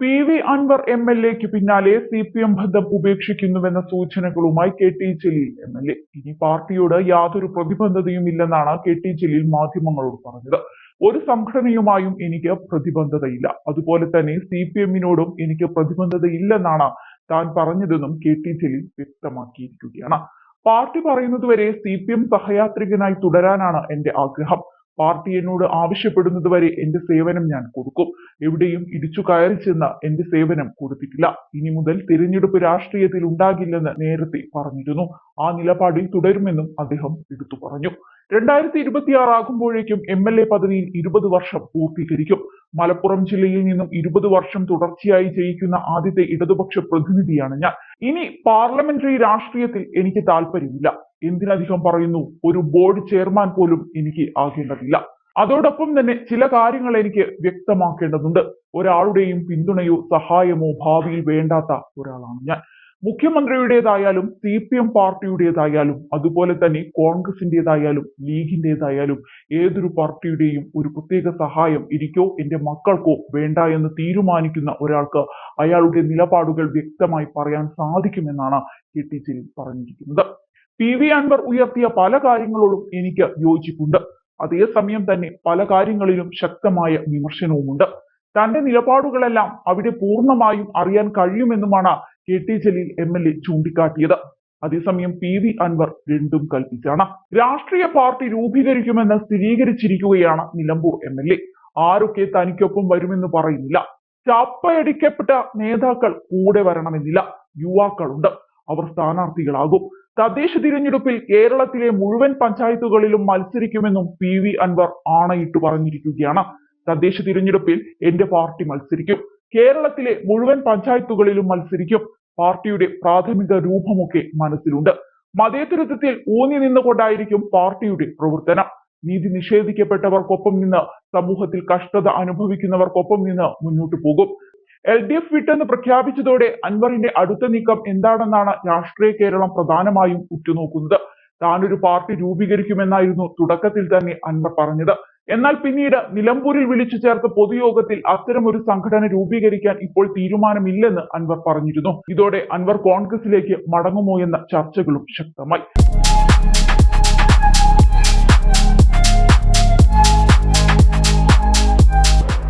P V Anvar M L എക്ക് പിന്നാലെ C P M ബന്ധം ഉപേക്ഷിക്കുന്നുവെന്ന സൂചനകളുമായി K T Jaleel M L A. ഇനി പാർട്ടിയോട് യാതൊരു പ്രതിബദ്ധതയും ഇല്ലെന്നാണ് കെ ടി ജലീൽ മാധ്യമങ്ങളോട് പറഞ്ഞത്. ഒരു സംഘടനയുമായും എനിക്ക് പ്രതിബദ്ധതയില്ല അതുപോലെ തന്നെ സി പി എമ്മിനോടും എനിക്ക് പ്രതിബദ്ധതയില്ലെന്നാണ് താൻ പറഞ്ഞതെന്നും കെ ടി ജലീൽ വ്യക്തമാക്കിയിരിക്കുകയാണ്. പാർട്ടി പറയുന്നതുവരെ സി പി എം സഹയാത്രികനായി തുടരാനാണ് എന്റെ ആഗ്രഹം. പാർട്ടി എന്നോട് ആവശ്യപ്പെടുന്നത് വരെ എന്റെ സേവനം ഞാൻ കൊടുക്കും. എവിടെയും ഇടിച്ചു കയറി ചെന്ന് എന്റെ സേവനം കൊടുത്തിട്ടില്ല. ഇനി മുതൽ തിരഞ്ഞെടുപ്പ് രാഷ്ട്രീയത്തിൽ ഉണ്ടാകില്ലെന്ന് നേരത്തെ പറഞ്ഞിരുന്നു. ആ നിലപാടിൽ തുടരുമെന്നും അദ്ദേഹം എടുത്തു പറഞ്ഞു. രണ്ടായിരത്തി ഇരുപത്തിയാറ് ആകുമ്പോഴേക്കും എം എൽ എ പദവിയിൽ ഇരുപത് വർഷം പൂർത്തീകരിക്കും. മലപ്പുറം ജില്ലയിൽ നിന്നും ഇരുപത് വർഷം തുടർച്ചയായി ജയിക്കുന്ന ആദ്യത്തെ ഇടതുപക്ഷ പ്രതിനിധിയാണ് ഞാൻ. ഇനി പാർലമെന്ററി രാഷ്ട്രീയത്തിൽ എനിക്ക് താല്പര്യമില്ല എന്തിനധികം പറയുന്നു ഒരു ബോർഡ് ചെയർമാൻ പോലും എനിക്ക് ആകേണ്ടതില്ല. അതോടൊപ്പം തന്നെ ചില കാര്യങ്ങൾ എനിക്ക് വ്യക്തമാക്കേണ്ടതുണ്ട്. ഒരാളുടെയും പിന്തുണയോ സഹായമോ ഭാവിയിൽ വേണ്ടാത്ത ഒരാളാണ് ഞാൻ. മുഖ്യമന്ത്രിയുടേതായാലും സി പി എം പാർട്ടിയുടേതായാലും അതുപോലെ തന്നെ കോൺഗ്രസിന്റെതായാലും ലീഗിന്റെതായാലും ഏതൊരു പാർട്ടിയുടെയും ഒരു പ്രത്യേക സഹായം എനിക്കോ എന്റെ മക്കൾക്കോ വേണ്ട എന്ന് തീരുമാനിക്കുന്ന ഒരാൾക്ക് അയാളുടെ നിലപാടുകൾ വ്യക്തമായി പറയാൻ സാധിക്കുമെന്നാണ് കെ ടി ജലീൽ പറഞ്ഞിരിക്കുന്നത്. പി വി അൻവർ ഉയർത്തിയ പല കാര്യങ്ങളോടും എനിക്ക് യോജിപ്പുണ്ട്. അതേസമയം തന്നെ പല കാര്യങ്ങളിലും ശക്തമായ വിമർശനവുമുണ്ട്. തന്റെ നിലപാടുകളെല്ലാം അവിടെ പൂർണമായും അറിയാൻ കഴിയുമെന്നുമാണ് കെ ടി ജലീൽ എ ചൂണ്ടിക്കാട്ടിയത്. അതേസമയം പി വി അൻവർ രണ്ടും കൽപ്പിച്ചാണ്. രാഷ്ട്രീയ പാർട്ടി രൂപീകരിക്കുമെന്ന് സ്ഥിരീകരിച്ചിരിക്കുകയാണ് നിലമ്പൂർ എ. ആരൊക്കെ തനിക്കൊപ്പം വരുമെന്ന് പറയുന്നില്ല. ചപ്പയടിക്കപ്പെട്ട നേതാക്കൾ കൂടെ വരണമെന്നില്ല. യുവാക്കളുണ്ട്. അവർ സ്ഥാനാർത്ഥികളാകും. തദ്ദേശ തിരഞ്ഞെടുപ്പിൽ കേരളത്തിലെ മുഴുവൻ പഞ്ചായത്തുകളിലും മത്സരിക്കുമെന്നും പി വി അൻവർ ആണയിട്ട് പറഞ്ഞിരിക്കുകയാണ്. തദ്ദേശ തിരഞ്ഞെടുപ്പിൽ എന്റെ പാർട്ടി മത്സരിക്കും. കേരളത്തിലെ മുഴുവൻ പഞ്ചായത്തുകളിലും മത്സരിക്കും. പാർട്ടിയുടെ പ്രാഥമിക രൂപമൊക്കെ മനസ്സിലുണ്ട്. മതേതരത്വത്തിൽ ഊന്നി നിന്നുകൊണ്ടായിരിക്കും പാർട്ടിയുടെ പ്രവർത്തനം. നീതി നിഷേധിക്കപ്പെട്ടവർക്കൊപ്പം നിന്ന് സമൂഹത്തിൽ കഷ്ടത അനുഭവിക്കുന്നവർക്കൊപ്പം നിന്ന് മുന്നോട്ടു പോകും. എഫ് വിട്ടെന്ന് പ്രഖ്യാപിച്ചതോടെ അൻവറിന്റെ അടുത്ത നീക്കം എന്താണെന്നാണ് രാഷ്ട്രീയ കേരളം പ്രധാനമായും ഉറ്റുനോക്കുന്നത്. താനൊരു പാർട്ടി രൂപീകരിക്കുമെന്നായിരുന്നു തുടക്കത്തിൽ തന്നെ അൻവർ പറഞ്ഞത്. എന്നാൽ പിന്നീട് നിലമ്പൂരിൽ വിളിച്ചു ചേർത്ത പൊതുയോഗത്തിൽ ഒരു സംഘടന രൂപീകരിക്കാൻ ഇപ്പോൾ തീരുമാനമില്ലെന്ന് അൻവർ പറഞ്ഞിരുന്നു. ഇതോടെ അൻവർ കോൺഗ്രസിലേക്ക് മടങ്ങുമോ എന്ന ചർച്ചകളും ശക്തമായി.